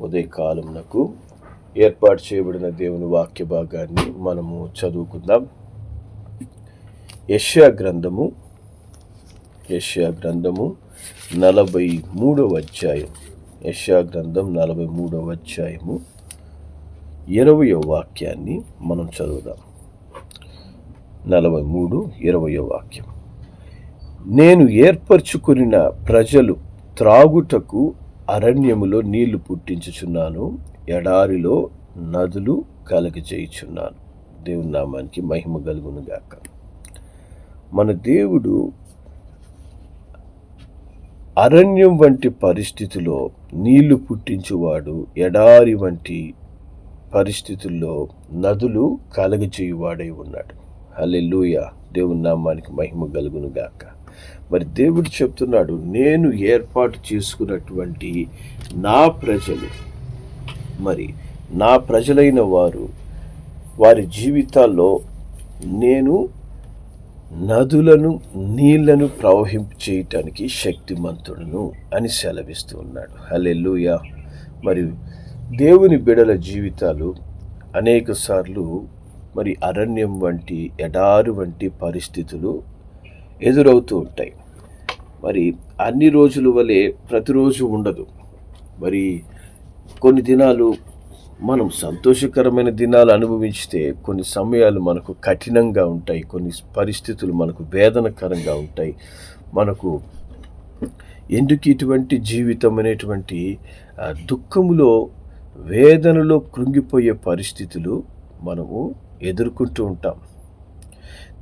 ఉదయకాలంనకు ఏర్పాటు చేయబడిన దేవుని వాక్య భాగాన్ని మనము చదువుకుందాం. యష్యా గ్రంథము యష్యా గ్రంథము నలభై మూడవ అధ్యాయం. యష్యా గ్రంథం నలభై మూడవ అధ్యాయము ఇరవయో వాక్యాన్ని మనం చదువుదాం. నలభై మూడు ఇరవయో వాక్యం. నేను ఏర్పరచుకున్న ప్రజలు త్రాగుటకు అరణ్యములో నీళ్ళు పుట్టించుచున్నాను ఎడారిలో నదులు కలగజేయుచున్నాను దేవుని నామానికి మహిమ కలుగును గాక మన దేవుడు అరణ్యం వంటి పరిస్థితిలో నీళ్ళు పుట్టించువాడు ఎడారి వంటి పరిస్థితుల్లో నదులు కలగచేయువాడై ఉన్నాడు. హల్లెలూయ! దేవుని నామానికి మహిమ కలుగును గాక మరి దేవుడు చెప్తున్నాడు నేను ఏర్పాటు చేసుకున్నటువంటి నా ప్రజలు. మరి నా ప్రజలైన వారు వారి జీవితాల్లో నేను నదులను నీళ్ళను ప్రవహింప చేయటానికి శక్తిమంతుడును అని సెలవిస్తూ ఉన్నాడు. హలెల్లుయా! మరి దేవుని బిడల జీవితాలు అనేక సార్లు మరి అరణ్యం వంటి ఎడారు వంటి పరిస్థితులు ఎదురవుతూ ఉంటాయి. మరి అన్ని రోజుల వలె ప్రతిరోజు ఉండదు. మరి కొన్ని దినాలు మనం సంతోషకరమైన దినాలు అనుభవించితే కొన్ని సమయాలు మనకు కఠినంగా ఉంటాయి. కొన్ని పరిస్థితులు మనకు వేదనకరంగా ఉంటాయి. మనకు ఎందుకు ఇటువంటి జీవితం అనేటువంటి దుఃఖములో వేదనలో కృంగిపోయే పరిస్థితులు మనము ఎదుర్కొంటూ ఉంటాం.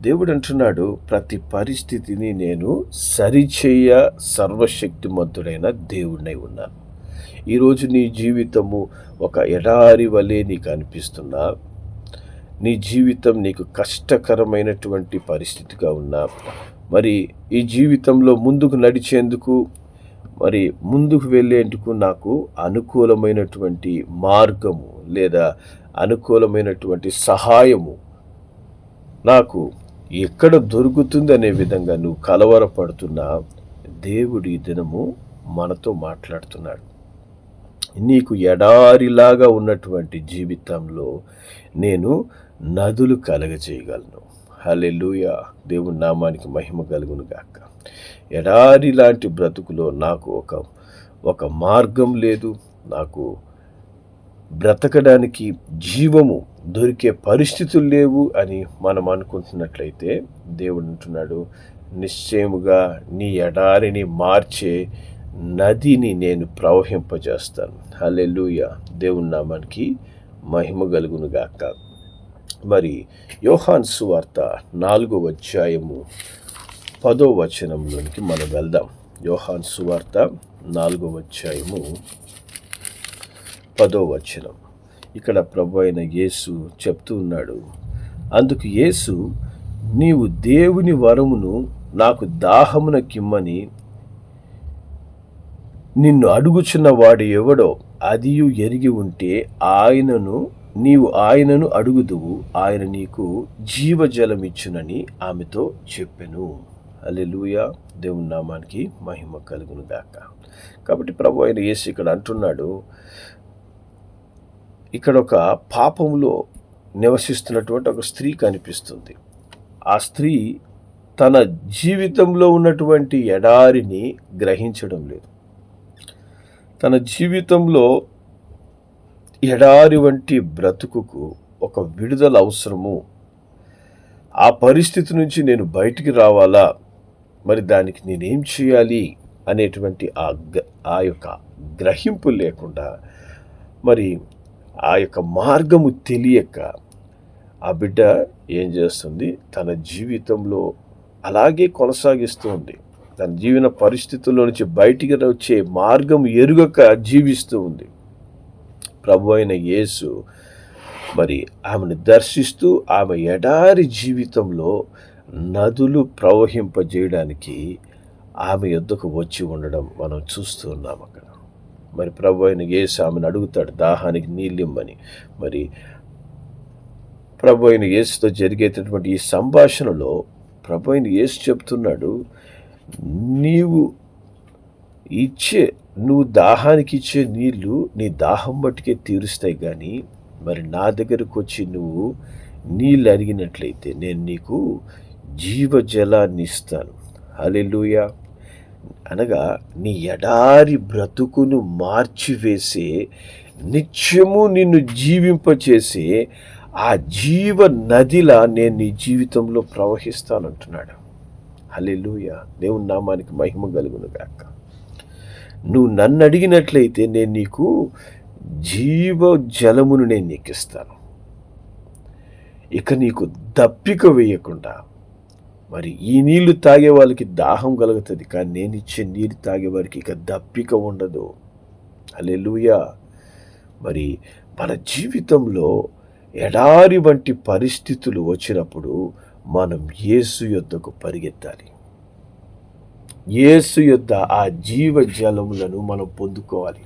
దేవుడు అంటున్నాడు ప్రతి పరిస్థితిని నేను సరిచేయ సర్వశక్తిమంతుడైన దేవుడినై ఉన్నాను. ఈరోజు నీ జీవితము ఒక ఎడారి వలె నీకు అనిపిస్తున్నా. నీ జీవితం నీకు కష్టకరమైనటువంటి పరిస్థితిగా ఉన్నా. మరి ఈ జీవితంలో ముందుకు నడిచేందుకు మరి ముందుకు వెళ్ళేందుకు నాకు అనుకూలమైనటువంటి మార్గము లేదా అనుకూలమైనటువంటి సహాయము నాకు ఎక్కడ దొరుకుతుంది అనే విధంగా నువ్వు కలవరపడుతున్నా దేవుడు ఈ దినము మనతో మాట్లాడుతున్నాడు. నీకు ఎడారిలాగా ఉన్నటువంటి జీవితంలో నేను నదులు కలగజేయగలను. హల్లెలూయ. దేవుని నామానికి మహిమ కలుగును గాక. ఎడారి లాంటి బ్రతుకులో నాకు ఒక ఒక మార్గం లేదు. నాకు బ్రతకడానికి జీవము దొరికే పరిస్థితులు లేవు అని మనం అనుకుంటున్నట్లయితే దేవుడు అంటున్నాడు నిశ్చయముగా నీ ఎడారిని మార్చే నదిని నేను ప్రవహింపజేస్తాను. హల్లెలూయ. దేవుని నామానికి మహిమ కలుగునుగాక మరి యోహాన్ సువార్త నాలుగో అధ్యాయము పదో వచనంలోనికి మనం వెళ్దాం. యోహాన్ సువార్త నాలుగో అధ్యాయము పదో వచనం. ఇక్కడ ప్రభు అయిన యేసు చెప్తూ ఉన్నాడు. అందుకు యేసు నీవు దేవుని వరమును నాకు దాహమున కిమ్మని నిన్ను అడుగుచున్న వాడు ఎవడో అదియు ఎరిగి ఉంటే ఆయనను నీవు ఆయనను అడుగుదువు ఆయన నీకు జీవజలం ఇచ్చునని ఆమెతో చెప్పెను. అల్లెలూయ దేవుని నామానికి మహిమ కలుగును గాక కాబట్టి ప్రభు అయిన యేసు ఇక్కడ అంటున్నాడు ఇక్కడ ఒక పాపంలో నివసిస్తున్నటువంటి ఒక స్త్రీ కనిపిస్తుంది. ఆ స్త్రీ తన జీవితంలో ఉన్నటువంటి ఎడారిని గ్రహించడం లేదు. తన జీవితంలో ఎడారి వంటి బ్రతుకుకు ఒక విడుదల అవసరము. ఆ పరిస్థితి నుంచి నేను బయటికి రావాలా? మరి దానికి నేనేం చేయాలి? అనేటువంటి ఆ గ- ఆ యొక్క గ్రహింపు లేకుండా మరి ఆ యొక్క మార్గము తెలియక ఆ బిడ్డ ఏం చేస్తుంది? తన జీవితంలో అలాగే కొనసాగిస్తుంది తన జీవన పరిస్థితుల్లో నుంచి బయటికి వచ్చే మార్గం ఎరుగక జీవిస్తూ ఉంది. ప్రభు అయిన యేసు మరి ఆమెను దర్శిస్తూ ఆమె ఎడారి జీవితంలో నదులు ప్రవహింపజేయడానికి ఆమె యొద్దకు వచ్చి ఉండడం మనం చూస్తున్నాం అక్కడ. మరి ప్రభు అయిన యేసు ఆమెను అడుగుతాడు దాహానికి నీళ్ళిమ్మని మరి ప్రభు అయిన యేసుతో జరిగేటటువంటి ఈ సంభాషణలో ప్రభు అయిన యేసు చెప్తున్నాడు నీవు ఇచ్చే నువ్వు దాహానికి ఇచ్చే నీళ్ళు నీ దాహం మట్టుకే తీరుస్తాయి కానీ మరి నా దగ్గరకు వచ్చి నువ్వు నీళ్ళు అడిగినట్లయితే నేను నీకు జీవజలాన్ని ఇస్తాను. అలెలుయా అనగా నీ ఎడారి బ్రతుకును మార్చివేసే నిత్యము నిన్ను జీవింపచేసే ఆ జీవ నదిలా నేను నీ జీవితంలో ప్రవహిస్తానంటున్నాడు. హలెలుయ దేవుని నామానికి మహిమ కలుగును గాక. నువ్వు నన్ను అడిగినట్లయితే నేను నీకు జీవ జలమును నేను నీకు ఇస్తాను ఇక నీకు దప్పిక వేయకుండా మరి ఈ నీళ్ళు తాగే వాళ్ళకి దాహం కలుగుతుంది కానీ నేను ఇచ్చే నీరు తాగే వారికి ఇక దప్పిక ఉండదు. అలెలుయా మరి మన జీవితంలో ఎడారి వంటి పరిస్థితులు వచ్చినప్పుడు మనం యేసు యొద్దకు పరిగెత్తాలి. యేసు యొద్ద ఆ జీవ జలములను మనం పొందుకోవాలి.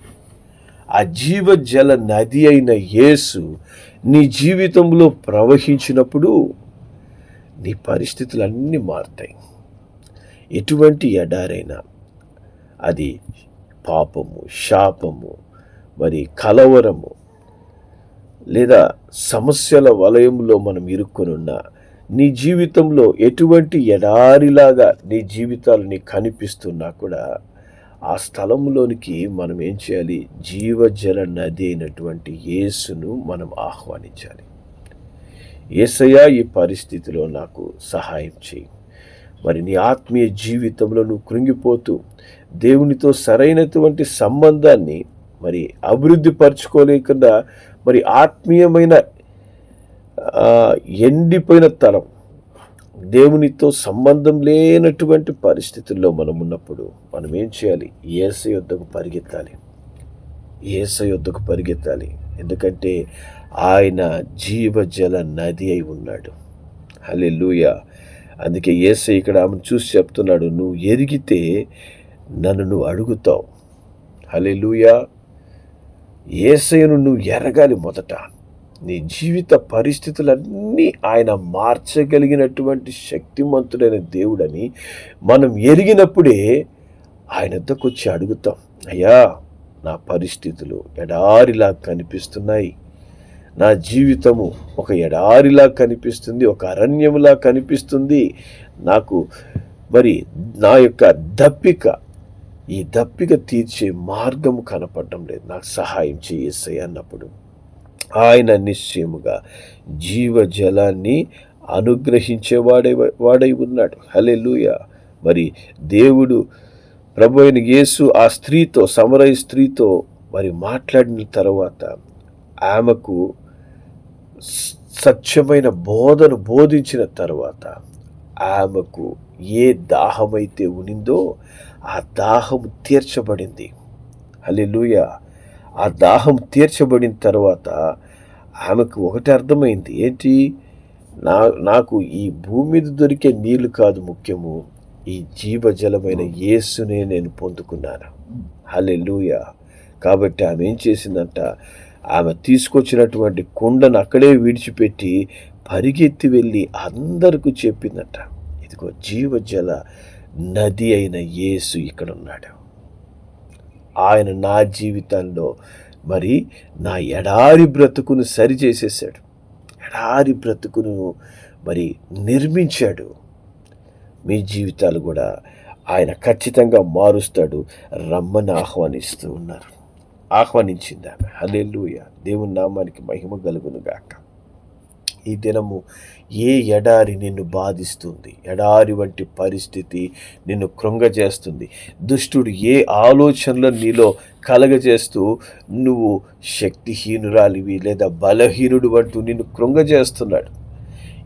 ఆ జీవ జల నది అయిన యేసు నీ జీవితంలో ప్రవహించినప్పుడు నీ పరిస్థితులన్నీ మారుతాయి. ఎటువంటి ఎడారైనా అది పాపము శాపము మరి కలవరము లేదా సమస్యల వలయంలో మనం ఇరుక్కునున్న నీ జీవితంలో ఎటువంటి ఎడారిలాగా నీ జీవితాలు నీకు కనిపిస్తున్నా కూడా ఆ స్థలంలోనికి మనం ఏం చేయాలి? జీవజల నది అయినటువంటి యేసును మనం ఆహ్వానించాలి. ఏసయ్యా ఈ పరిస్థితిలో నాకు సహాయం చేయి. మరి నీ ఆత్మీయ జీవితంలో నువ్వు కృంగిపోతూ దేవునితో సరైనటువంటి సంబంధాన్ని మరి అభివృద్ధి పరచుకోలేకుండా మరి ఆత్మీయమైన ఎండిపోయిన తరం దేవునితో సంబంధం లేనటువంటి పరిస్థితుల్లో మనం ఉన్నప్పుడు మనం ఏం చేయాలి? ఏస యొద్దకు పరిగెత్తాలి. ఏస యొద్దకు పరిగెత్తాలి. ఎందుకంటే ఆయన జీవజల నది అయి ఉన్నాడు. హల్లెలూయా. అందుకే ఏస ఇక్కడ ఆమెను చూసి చెప్తున్నాడు నువ్వు ఎరిగితే నన్ను నువ్వు అడుగుతావు. హల్లెలూయా. ఏసయ్యను నువ్వు ఎరగాలి మొదట. నీ జీవిత పరిస్థితులన్నీ ఆయన మార్చగలిగినటువంటి శక్తిమంతుడైన దేవుడని మనం ఎరిగినప్పుడే ఆయన వచ్చి అడుగుతాం. అయ్యా నా పరిస్థితులు ఎడారిలా కనిపిస్తున్నాయి. నా జీవితము ఒక ఎడారిలా కనిపిస్తుంది ఒక అరణ్యములా కనిపిస్తుంది. నాకు మరి నా యొక్క దప్పిక ఈ దప్పిక తీర్చే మార్గము కనపడడం లేదు. నాకు సహాయం చేయేస్తాయి అన్నప్పుడు. ఆయన నిశ్చయముగా జీవజలాన్ని అనుగ్రహించేవాడే వాడై ఉన్నాడు. హలెలూయ మరి దేవుడు ప్రభు అయిన యేసు ఆ స్త్రీతో సమరయ స్త్రీతో మరి మాట్లాడిన తర్వాత ఆమెకు సత్యమైన బోధను బోధించిన తర్వాత ఆమెకు ఏ దాహమైతే ఉనిందో ఆ దాహం తీర్చబడింది. హల్లెలూయ. ఆ దాహం తీర్చబడిన తర్వాత ఆమెకు ఒకటి అర్థమైంది. ఏంటి? నా నాకు ఈ భూమి మీద దొరికే నీళ్ళు కాదు ముఖ్యము. ఈ జీవజలమైన యేసునే నేను పొందుకున్నాను. హల్లెలూయ. కాబట్టి ఆమె ఏం చేసిందంట? ఆమె తీసుకొచ్చినటువంటి కుండను అక్కడే విడిచిపెట్టి పరిగెత్తి వెళ్ళి అందరికీ చెప్పిందట. ఇదిగో జీవజల నది అయిన యేసు ఇక్కడ ఉన్నాడు ఆయన నా జీవితంలో మరి నా ఎడారి బ్రతుకును సరిచేసేసాడు ఎడారి బ్రతుకును మరి నిర్మించాడు. మీ జీవితాలు కూడా ఆయన ఖచ్చితంగా మారుస్తాడు. రమ్మని ఆహ్వానిస్తూ ఉన్నారు. ఆహ్వానించింది ఆమె. హలెల్లుయ. దేవుని నామానికి మహిమ కలుగును గాక ఈ దినము ఏ ఎడారి నిన్ను బాధిస్తుంది? ఎడారి వంటి పరిస్థితి నిన్ను కృంగజేస్తుంది. దుష్టుడు ఏ ఆలోచనలు నీలో కలగజేస్తూ నువ్వు శక్తిహీనురాలివి లేదా బలహీనుడు అంటూ నిన్ను కృంగజేస్తున్నాడు.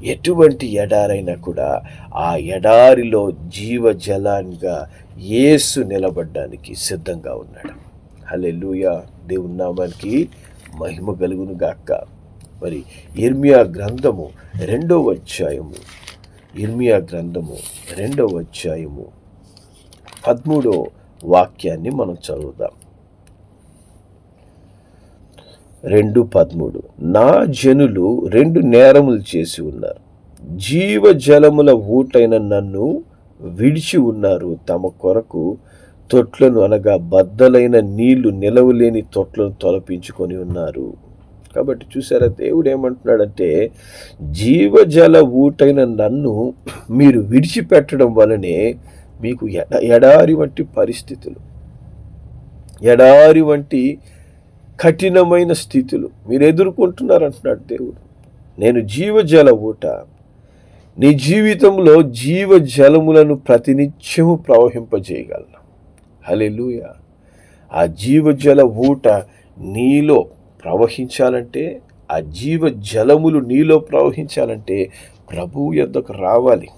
ఎటువంటి ఎడారైనా కూడా ఆ ఎడారిలో జీవజలాన్గా యేసు నిలబడ్డానికి సిద్ధంగా ఉన్నాడు. హల్లెలూయా. దేవుని నామానికి మహిమ కలుగును గాక. మరి ఇర్మియా గ్రంథము రెండవ అధ్యాయము. ఇర్మియా గ్రంథము రెండవ అధ్యాయము. పదమూడో వాక్యాన్ని మనం చదువుదాం. రెండు పదమూడు. నా జనులు రెండు నేరములు చేసి ఉన్నారు. జీవజలముల ఊటైన నన్ను విడిచి ఉన్నారు తమ కొరకు తొట్లను అనగా బద్దలైన నీళ్ళు నిలవలేని తొట్లను తొలపించుకొని ఉన్నారు. కాబట్టి చూసారా దేవుడు ఏమంటున్నాడంటే జీవజల ఊటైన నన్ను మీరు విడిచిపెట్టడం వలనే మీకు ఎడ ఎడారి వంటి పరిస్థితులు ఎడారి వంటి కఠినమైన స్థితులు మీరు ఎదుర్కొంటున్నారంటున్నాడు దేవుడు. నేను జీవజల ఊట నీ జీవితంలో జీవజలములను ప్రతినిత్యము ప్రవహింపజేయగలను. హలెలుయ ఆ జీవజల ఊట నీలో ప్రవహించాలంటే ఆ జీవ జలములు నీలో ప్రవహించాలంటే ప్రభువు యొద్దకు రావాలి.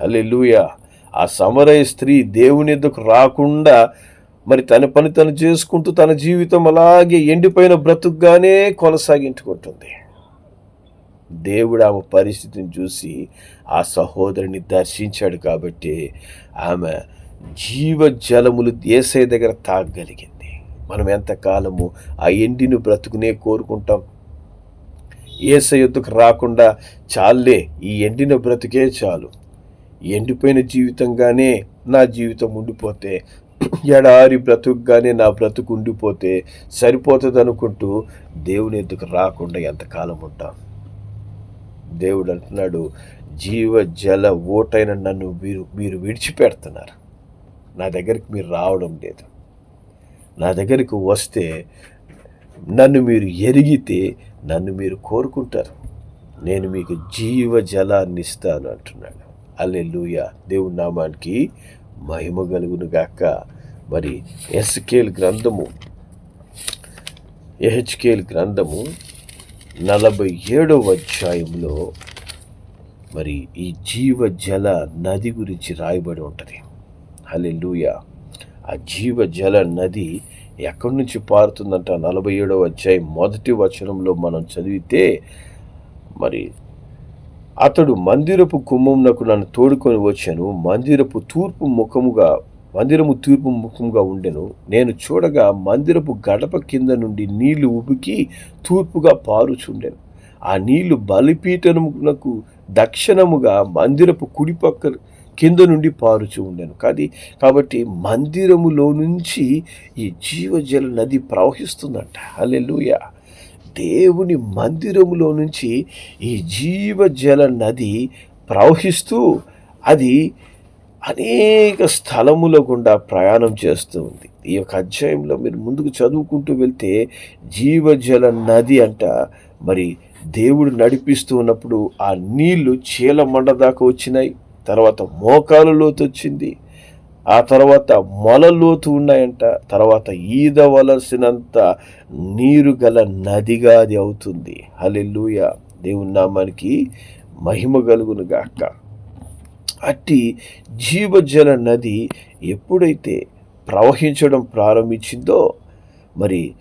హలెలుయ ఆ సమరయ స్త్రీ దేవుని యొద్దకు రాకుండా మరి తన పని తను చేసుకుంటూ తన జీవితం అలాగే ఎండిపోయిన బ్రతుకుగానే కొనసాగించుకుంటుంది. దేవుడు ఆమె పరిస్థితిని చూసి ఆ సహోదరుని దర్శించాడు కాబట్టి ఆమె జీవ జలములు ఏసై దగ్గర తాగగలిగింది మనం ఎంతకాలము ఆ ఎండిని బ్రతుకునే కోరుకుంటాం? ఏసై యుద్ధకు రాకుండా చాలే ఈ ఎండిన బ్రతుకే చాలు. ఎండిపోయిన జీవితంగానే నా జీవితం ఉండిపోతే ఎడారి బ్రతుకుగానే నా బ్రతుకు ఉండిపోతే సరిపోతుంది అనుకుంటూ దేవుని ఎద్దుకు రాకుండా ఎంతకాలం ఉంటాం? దేవుడు అంటున్నాడు జీవ జల ఓటైన నన్ను మీరు మీరు విడిచిపెడుతున్నారు. నా దగ్గరికి మీరు రావడం లేదు. నా దగ్గరికి వస్తే నన్ను మీరు ఎరిగితే నన్ను మీరు కోరుకుంటారు. నేను మీకు జీవ జలాన్ని ఇస్తాను అంటున్నాడు. అల్లెలుయ దేవుడి నామానికి మహిమ కలుగును గాక. మరి ఎస్కేల్ గ్రంథము ఎహెచ్కేల్ గ్రంథము నలభై ఏడవ అధ్యాయంలో మరి ఈ జీవ జల నది గురించి రాయబడి ఉంటుంది. హలెలుయ ఆ జీవ జల నది ఎక్కడి నుంచి పారుతుందంట? నలభై ఏడవ అధ్యాయం మొదటి వచనంలో మనం చదివితే మరి అతడు మందిరపు కుంభంనకు నన్ను తోడుకొని వచ్చాను. మందిరపు తూర్పు ముఖముగా మందిరము తూర్పు ముఖముగా ఉండెను. నేను చూడగా మందిరపు గడప కింద నుండి నీళ్ళు ఉబికి తూర్పుగా పారుచుండెను. ఆ నీళ్ళు బలిపీఠమునకు దక్షిణముగా మందిరపు కుడిపక్క కింద నుండి పారుచు ఉండెను. కాది కాబట్టి మందిరములో నుంచి ఈ జీవజల నది ప్రవహిస్తుందంట. అల్లెలుయ దేవుని మందిరములో నుంచి ఈ జీవజల నది ప్రవహిస్తూ అది అనేక స్థలముల గుండా ప్రయాణం చేస్తూ ఉంది. ఈ యొక్క అధ్యాయంలో మీరు ముందుకు చదువుకుంటూ వెళ్తే జీవజల నది అంట మరి దేవుడు నడిపిస్తూ ఉన్నప్పుడు ఆ నీళ్ళు చీల మండ దాకా వచ్చినాయి. తర్వాత మోకాలు లోతు వచ్చింది. ఆ తర్వాత మొల లోతు ఉన్నాయంట. తర్వాత ఈదవలసినంత నీరు గల నదిగా అది అవుతుంది. హలెల్లుయ. దేవుని నామానికి మహిమ కలుగును గాక. అట్టి జీవజల నది ఎప్పుడైతే ప్రవహించడం ప్రారంభించిందో మరి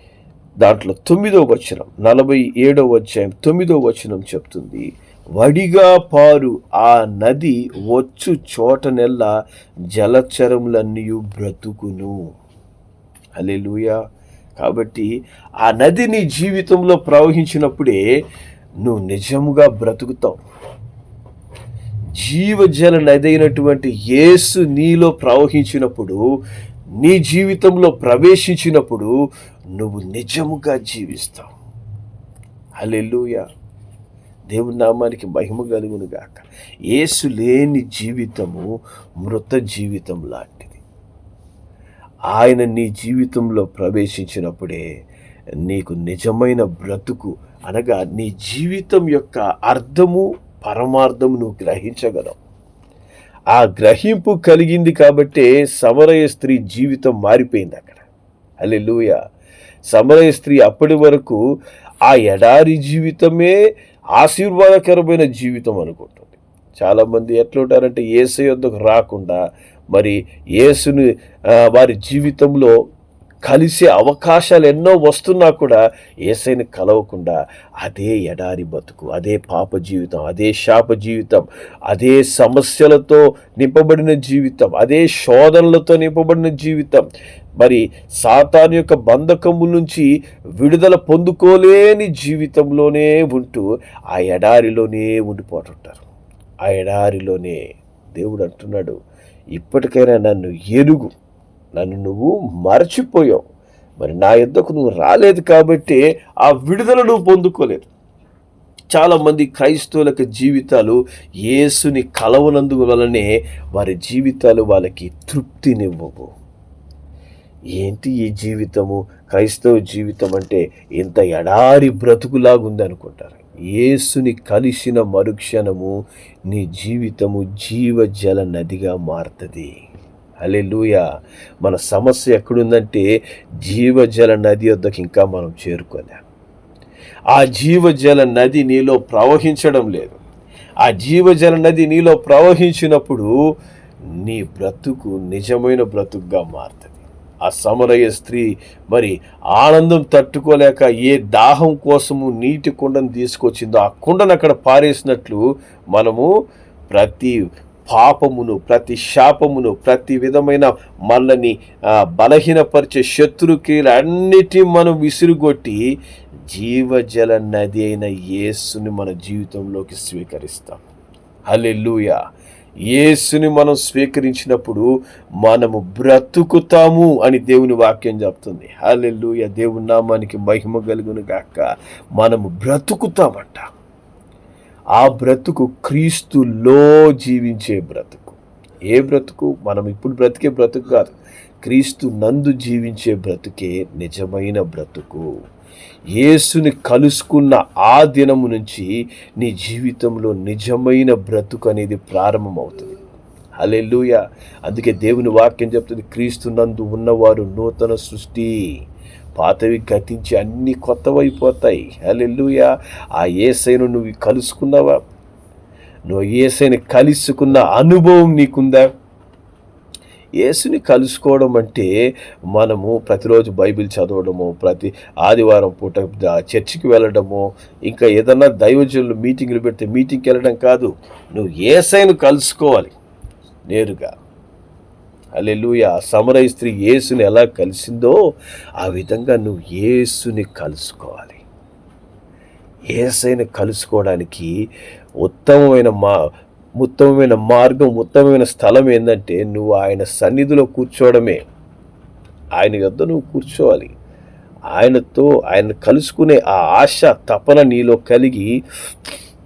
దాంట్లో తొమ్మిదో వచనం నలభై ఏడో అధ్యాయం తొమ్మిదో వచనం చెప్తుంది. వడిగా పారు ఆ నది వచ్చు చోటనెల్లా జలచరములన్నీ బ్రతుకును. అలెలుయ కాబట్టి ఆ నది నీ జీవితంలో ప్రవహించినప్పుడే నువ్వు నిజముగా బ్రతుకుతావు. జీవజల నది అయినటువంటి యేసు నీలో ప్రవహించినప్పుడు నీ జీవితంలో ప్రవేశించినప్పుడు నువ్వు నిజముగా జీవిస్తావు. అలెలుయా దేవుని నామానికి మహిమ కలుగును గాక. యేసు లేని జీవితము మృత జీవితం లాంటిది. ఆయన నీ జీవితంలో ప్రవేశించినప్పుడే నీకు నిజమైన బ్రతుకు అనగా నీ జీవితం యొక్క అర్థము పరమార్థము నువ్వు గ్రహించగలవు. ఆ గ్రహింపు కలిగింది కాబట్టే సమరయ స్త్రీ జీవితం మారిపోయింది అక్కడ. అల్లెలుయ సమరయ స్త్రీ అప్పటి వరకు ఆ ఎడారి జీవితమే ఆశీర్వాదకరమైన జీవితం అనుకుంటుంది. చాలామంది ఎట్లా ఉంటారంటే ఏసు యొద్దకు రాకుండా మరి ఏసుని వారి జీవితంలో కలిసే అవకాశాలు ఎన్నో వస్తున్నా కూడా ఏసైని కలవకుండా అదే ఎడారి బతుకు అదే పాప జీవితం అదే శాప జీవితం అదే సమస్యలతో నింపబడిన జీవితం అదే శోధనలతో నింపబడిన జీవితం. మరి సాతాన్ యొక్క బంధకము నుంచి విడుదల పొందుకోలేని జీవితంలోనే ఉంటూ ఆ ఎడారిలోనే ఉండిపోతుంటారు. ఆ ఎడారిలోనే దేవుడు అంటున్నాడు ఇప్పటికైనా నన్ను ఎరుగు నన్ను నువ్వు మరచిపోయావు. మరి నా యుద్ధకు నువ్వు రాలేదు కాబట్టి ఆ విడుదల నువ్వు పొందుకోలేదు. చాలామంది క్రైస్తవులకు జీవితాలు యేసుని కలవనందు వలనే వారి జీవితాలు వాళ్ళకి తృప్తినివ్వవు. ఏంటి ఈ జీవితము? క్రైస్తవ జీవితం అంటే ఇంత ఎడారి బ్రతుకులాగుంది అనుకుంటారు. యేసుని కలిసిన మరుక్షణము నీ జీవితము జీవజల నదిగా మారుతుంది. అలెలుయ మన సమస్య ఎక్కడుందంటే జీవజల నది వద్దకు ఇంకా మనం చేరుకోలేం. ఆ జీవజల నది నీలో ప్రవహించడం లేదు. ఆ జీవజల నది నీలో ప్రవహించినప్పుడు నీ బ్రతుకు నిజమైన బ్రతుకుగా మారుతుంది. ఆ సమరయ్య స్త్రీ మరి ఆనందం తట్టుకోలేక ఏ దాహం కోసము నీటి కుండను తీసుకొచ్చిందో ఆ కుండను అక్కడ పారేసినట్లు మనము ప్రతి పాపమును ప్రతి శాపమును ప్రతి విధమైన మనల్ని బలహీనపరిచే శత్రుక్రియలు అన్నిటి మనం విసిరుగొట్టి జీవజల నది అయిన యేసుని మన జీవితంలోకి స్వీకరిస్తాం. హల్లెలూయా! యేసుని మనం స్వీకరించినప్పుడు మనము బ్రతుకుతాము అని దేవుని వాక్యం చెప్తుంది. హలెల్లుయ! దేవుని నామానికి మహిమ కలుగును గాక. మనము బ్రతుకుతామంట. ఆ బ్రతుకు క్రీస్తులో జీవించే బ్రతుకు. ఏ బ్రతుకు? మనం ఇప్పుడు బ్రతికే బ్రతుకు కాదు. క్రీస్తు నందు జీవించే బ్రతుకే నిజమైన బ్రతుకు. యేసుని కలుసుకున్న ఆ దినము నుంచి నీ జీవితంలో నిజమైన బ్రతుకు అనేది ప్రారంభమవుతుంది. హల్లెలూయ. అందుకే దేవుని వాక్యం చెప్తుంది క్రీస్తు నందు ఉన్నవారు నూతన సృష్టి పాతవి గతించి అన్ని కొత్తవైపోతాయి. హల్లెలూయ. ఆ ఏసైను నువ్వు కలుసుకున్నావా? నువ్వు ఏసైని కలుసుకున్న అనుభవం నీకుందా? యేసుని కలుసుకోవడం అంటే మనము ప్రతిరోజు బైబిల్ చదవడము ప్రతి ఆదివారం పూట చర్చికి వెళ్ళడము ఇంకా ఏదన్నా దైవజనులు మీటింగ్లు పెడితే మీటింగ్కి వెళ్ళడం కాదు. నువ్వు ఏసైను కలుసుకోవాలి నేరుగా. అల్లెలుయ సమరయ స్త్రీ యేసుని ఎలా కలిసిందో ఆ విధంగా నువ్వు యేసుని కలుసుకోవాలి. ఏసైని కలుసుకోవడానికి ఉత్తమమైన మా ఉత్తమమైన మార్గం ఉత్తమమైన స్థలం ఏంటంటే నువ్వు ఆయన సన్నిధిలో కూర్చోవడమే. ఆయన యొద్ద నువ్వు కూర్చోవాలి. ఆయనతో ఆయన కలుసుకునే ఆ ఆశ తపన నీలో కలిగి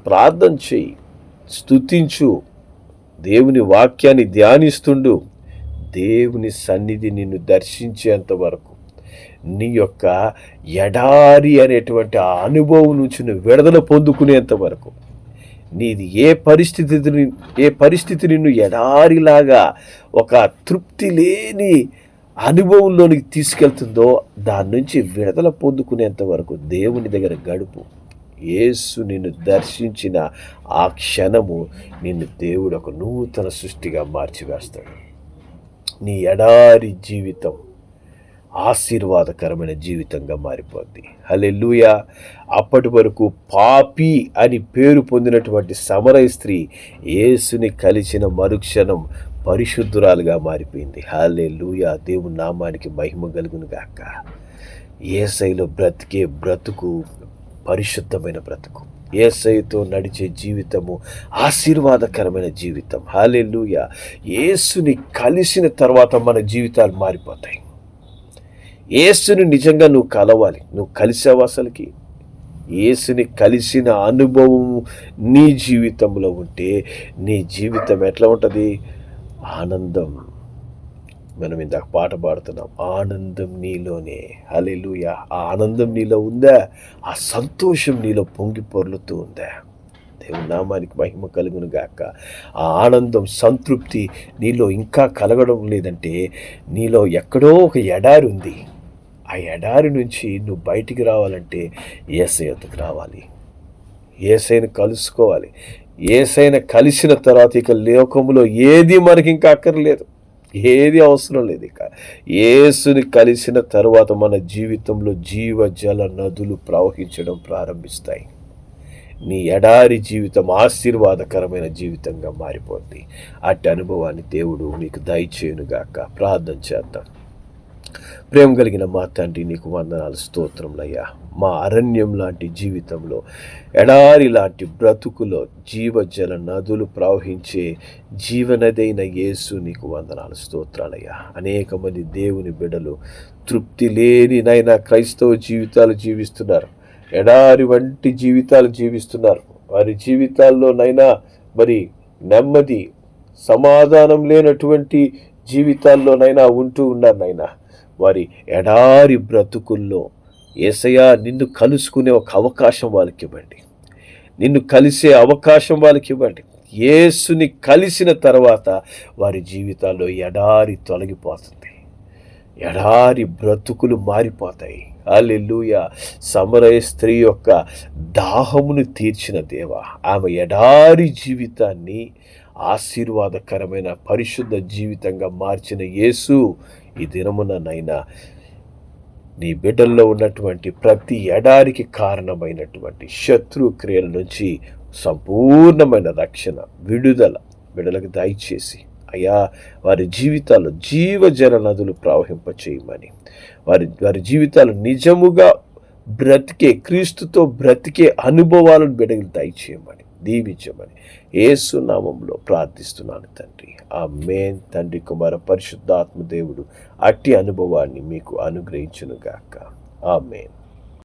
ప్రార్థన చెయ్యి. స్తుతించు. దేవుని వాక్యాన్ని ధ్యానిస్తుండు. దేవుని సన్నిధి నిన్ను దర్శించేంత వరకు నీ యొక్క ఎడారి అనేటువంటి ఆ అనుభవం నుంచి నువ్వు విడుదల పొందుకునేంత వరకు నీది ఏ పరిస్థితిని ఏ పరిస్థితి నిన్ను ఎడారిలాగా ఒక తృప్తి లేని అనుభవంలోనికి తీసుకెళ్తుందో దాని నుంచి విడుదల పొందుకునేంత వరకు దేవుని దగ్గర గడుపు. యేసు నిన్ను దర్శించిన ఆ క్షణము నిన్ను దేవుడు ఒక నూతన సృష్టిగా మార్చివేస్తాడు. నీ ఎడారి జీవితం ఆశీర్వాదకరమైన జీవితంగా మారిపోద్ది. హల్లెలూయా. అప్పటి వరకు పాపి అని పేరు పొందినటువంటి సమరయ స్త్రీ యేసుని కలిసిన మరుక్షణం పరిశుద్ధురాలుగా మారిపోయింది. హల్లెలూయా. దేవుని నామానికి మహిమ కలుగును గాక. ఏసైలో బ్రతికే బ్రతుకు పరిశుద్ధమైన బ్రతుకు. ఏసైతో నడిచే జీవితము ఆశీర్వాదకరమైన జీవితం. హాలెల్లుయ. యేసుని కలిసిన తర్వాత మన జీవితాలు మారిపోతాయి. యేసుని నిజంగా నువ్వు కలవాలి. నువ్వు కలిసావు అసలుకి? యేసుని కలిసిన అనుభవం నీ జీవితంలో ఉంటే నీ జీవితం ఎట్లా ఉంటుంది? ఆనందం. మనం ఇందాక పాట పాడుతున్నాం ఆనందం నీలోనే హల్లెలూయా ఆ ఆనందం నీలో ఉందా? ఆ సంతోషం నీలో పొంగి పొర్లుతూ ఉందా? దేవుని నామానికి మహిమ కలుగును గాక. ఆ ఆనందం సంతృప్తి నీలో ఇంకా కలగడం లేదంటే నీలో ఎక్కడో ఒక ఎడారి ఉంది. ఆ ఎడారి నుంచి నువ్వు బయటికి రావాలంటే ఏసయ్యతకు రావాలి. ఏసైన కలుసుకోవాలి. ఏసైన కలిసిన తర్వాత ఇక లోకంలో ఏది మనకి ఇంకా అక్కర్లేదు. ఏది అవసరం లేదు ఇక. యేసుని కలిసిన తర్వాత మన జీవితంలో జీవజల నదులు ప్రవహించడం ప్రారంభిస్తాయి. నీ ఎడారి జీవితం ఆశీర్వాదకరమైన జీవితంగా మారిపోద్ది. అట్టి అనుభవాన్ని దేవుడు నీకు దయచేయునుగాక ప్రార్థన చేద్దాం. ప్రేమ కలిగిన మా తండ్రి నీకు వందనాలు స్తోత్రములయ్యా. మా అరణ్యం లాంటి జీవితంలో ఎడారి లాంటి బ్రతుకులో జీవజల నదులు ప్రవహించే జీవనదైన యేసు నీకు వందనాలు స్తోత్రాలయ్యా. అనేక మంది దేవుని బిడలు తృప్తి లేని నైనా క్రైస్తవ జీవితాలు జీవిస్తున్నారు. ఎడారి వంటి జీవితాలు జీవిస్తున్నారు. వారి జీవితాల్లోనైనా మరి నెమ్మది సమాధానం లేనటువంటి జీవితాల్లోనైనా ఉంటూ ఉన్నారు నైనా. వారి ఎడారి బ్రతుకుల్లో ఏసయ్య నిన్ను కలుసుకునే ఒక అవకాశం వాళ్ళకి ఇవ్వండి. నిన్ను కలిసే అవకాశం వాళ్ళకి ఇవ్వండి. యేసుని కలిసిన తర్వాత వారి జీవితాల్లో ఎడారి తొలగిపోతుంది. ఎడారి బ్రతుకులు మారిపోతాయి. అల్లెలుయ సమరయ స్త్రీ యొక్క దాహమును తీర్చిన దేవ ఆమె ఎడారి జీవితాన్ని ఆశీర్వాదకరమైన పరిశుద్ధ జీవితంగా మార్చిన యేసు ఈ దినముననైనా నీ బిడ్డల్లో ఉన్నటువంటి ప్రతి ఎడారికి కారణమైనటువంటి శత్రు క్రియల నుంచి సంపూర్ణమైన రక్షణ విడుదల బిడ్డలకు దయచేసి. అయ్యా వారి జీవితాలు జీవజల నదులు ప్రవహింప చేయమని. వారి వారి జీవితాలు నిజముగా బ్రతికే క్రీస్తుతో బ్రతికే అనుభవాలను బిడ్డలు దయచేయమని. దీవించమని ఏసు నామంలో ప్రార్థిస్తున్నాను తండ్రి. ఆ మేన్ తండ్రి కుమార పరిశుద్ధాత్మ దేవుడు అట్టి అనుభవాన్ని మీకు అనుగ్రహించునుగాక. ఆ మేన్